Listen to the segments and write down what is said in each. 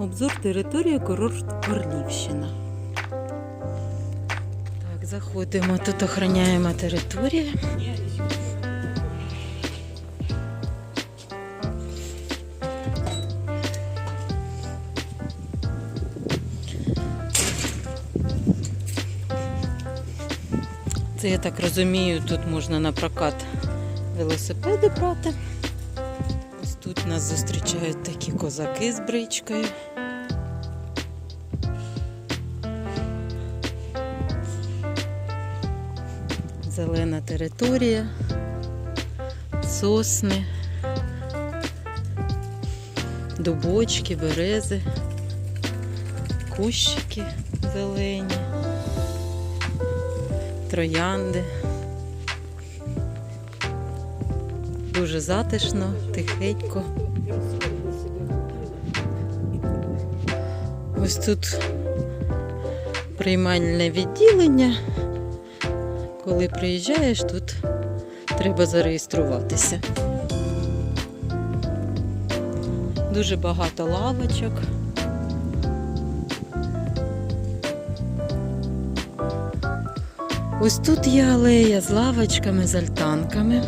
Обзор території курорт Орлівщина. Так, заходимо. Тут охороняємо територію. Це я так розумію, тут можна на прокат велосипеди брати. Ось тут нас зустрічають такі козаки з бричкою. Зелена територія, сосни, дубочки, берези, кущики зелені, троянди. Дуже затишно, тихенько. Ось тут приймальне відділення. Коли приїжджаєш, тут треба зареєструватися. Дуже багато лавочок. Ось тут є алея з лавочками, з альтанками.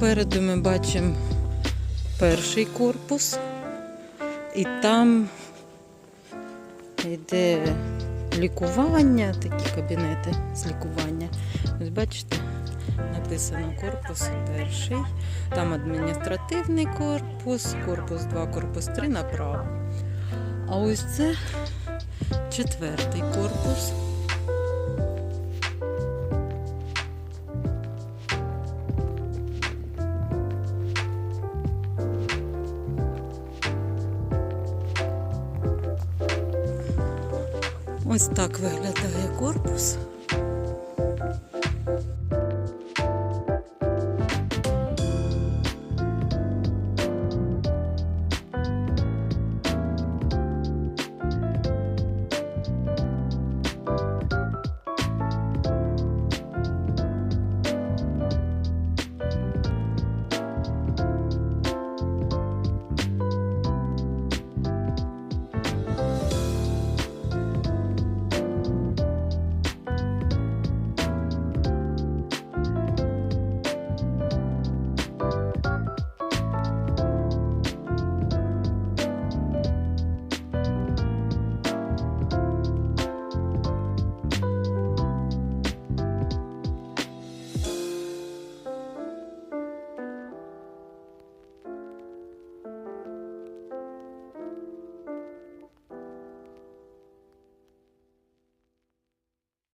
Попереду ми бачимо перший корпус, і там йде лікування, такі кабінети з лікування. Ось бачите, написано корпус перший, там адміністративний корпус, корпус 2, корпус 3 направо. А ось це четвертий корпус. Ось так виглядає корпус.